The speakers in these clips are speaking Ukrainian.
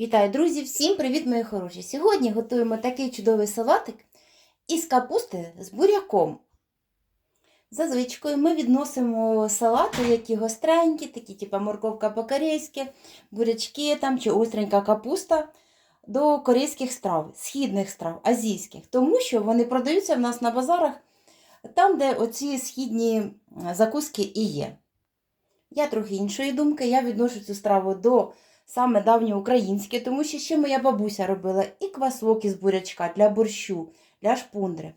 Вітаю, друзі! Всім привіт, мої хороші! Сьогодні готуємо такий чудовий салатик із капусти з буряком. За звичкою ми відносимо салати, які гостренькі, такі, типу морковка по-корейськи, бурячки там, чи остренька капуста до корейських страв, східних страв, азійських, тому що вони продаються в нас на базарах там, де оці східні закуски і є. Я трохи іншої думки, я відношу цю страву до саме давньоукраїнське, тому що ще моя бабуся робила і квасок із бурячка для борщу, для шпундри.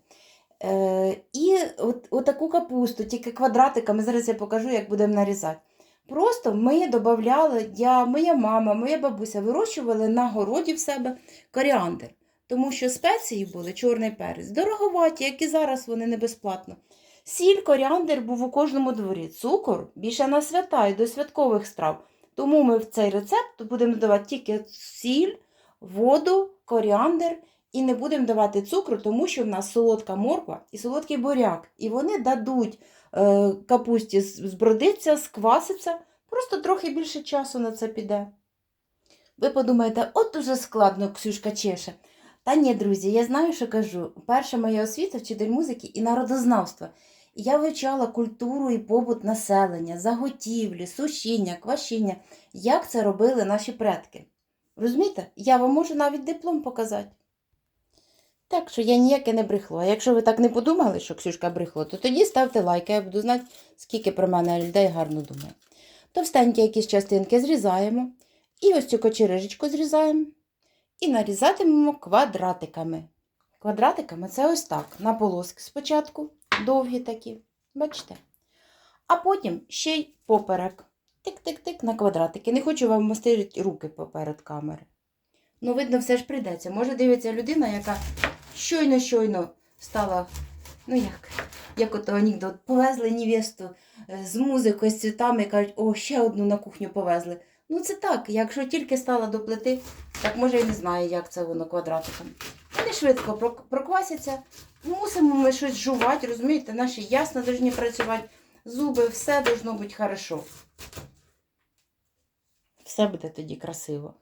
Е, і от, отаку капусту, тільки квадратиками, зараз я покажу, як будемо нарізати. Просто ми додавали, я, моя мама, моя бабуся вирощували на городі в себе коріандр. Тому що спеції були чорний перець, дороговаті, як і зараз вони не безплатно. Сіль, коріандр був у кожному дворі. Цукор більше на свята і до святкових страв. Тому ми в цей рецепт будемо додавати тільки сіль, воду, коріандр і не будемо давати цукру, тому що в нас солодка морква і солодкий буряк. І вони дадуть е, капусті збродиться, скваситься, просто трохи більше часу на це піде. Ви подумаєте, от уже складно Ксюшка чеше. Та ні, друзі, я знаю, що кажу. Перша моя освіта вчитель музики і народознавства. Я вивчала культуру і побут населення, заготівлі, сушіння, квашіння, як це робили наші предки. Розумієте, я вам можу навіть диплом показати. Так що я ніяке не брехло. А якщо ви так не подумали, що Ксюшка брехло, то тоді ставте лайк, я буду знати, скільки про мене людей гарно думає. Товстенькі якісь частинки зрізаємо. І ось цю кочерижечку зрізаємо. І нарізатимемо квадратиками. Квадратиками це ось так. На полоски спочатку, довгі такі. Бачите? А потім ще й поперек. Тик-тик-тик на квадратики. Не хочу вам мастирити руки поперед камери. Ну, видно, все ж прийдеться. Може, дивиться людина, яка щойно-щойно стала, ну як, як ото анекдот, повезли невесту е, з музикою, з цвітами і кажуть, о, ще одну на кухню повезли. Ну, це так, якщо тільки стала до плити, так може і не знає, як це воно квадратиком. Вони швидко прок- проквасяться. Мусимо ми щось жувати, розумієте, наші ясно повинні працювати, зуби, все должно бути хорошо. Все буде тоді красиво.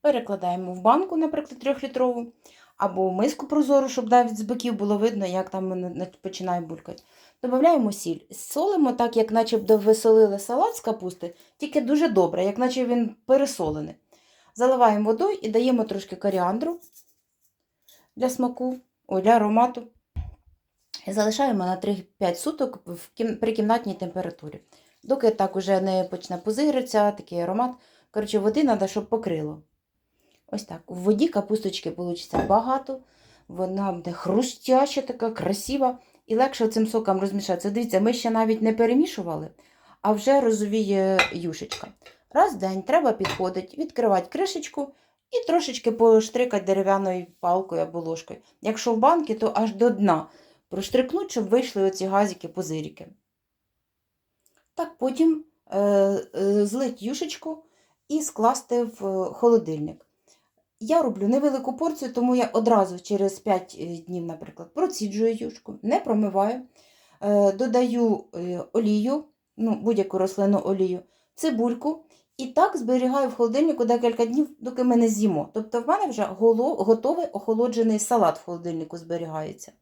Перекладаємо в банку, наприклад, трьохлітрову, або в миску прозору, щоб навіть з боків було видно, як там починає булькати. Додаємо сіль. Солимо так, як наче б висолили салат з капусти, тільки дуже добре, як наче він пересолений. Заливаємо водою і даємо трошки коріандру для смаку, ой, для аромату. І залишаємо на 3-5 суток при кімнатній температурі. Доки так уже не почне пузиритися, такий аромат. Коротше, води треба, щоб покрило. Ось так. В воді капусточки вийде багато, вона буде хрустяща, така красива. І легше цим соком розмішатися. Дивіться, ми ще навіть не перемішували, а вже розовіє юшечка. Раз в день треба підходити, відкривати кришечку і трошечки поштрикати дерев'яною палкою або ложкою. Якщо в банки, то аж до дна проштрикнуть, щоб вийшли оці газики позиріки. Так, потім е, е, злить юшечку і скласти в е, холодильник. Я роблю невелику порцію, тому я одразу через 5 днів, наприклад, проціджую юшку, не промиваю, е, додаю е, олію, ну, будь-яку рослинну олію, цибульку. І так зберігаю в холодильнику декілька днів, доки ми не з'їмо. Тобто в мене вже готовий охолоджений салат в холодильнику зберігається.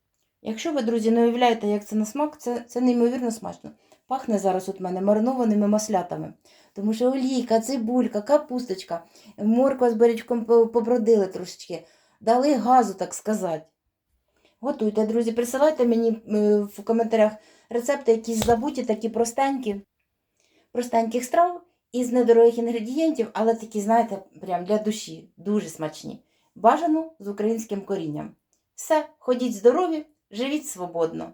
Якщо ви, друзі, не уявляєте, як це на смак, це, це неймовірно смачно. Пахне зараз от мене маринованими маслятами. Тому що олійка, цибулька, капусточка, морква з бурячком по- побродили трошечки, дали газу, так сказати. Готуйте, друзі, присилайте мені е, в коментарях рецепти якісь забуті, такі простенькі, простеньких страв із недорогих інгредієнтів, але такі, знаєте, прям для душі, дуже смачні. Бажано з українським корінням. Все, ходіть здорові, живіть свободно.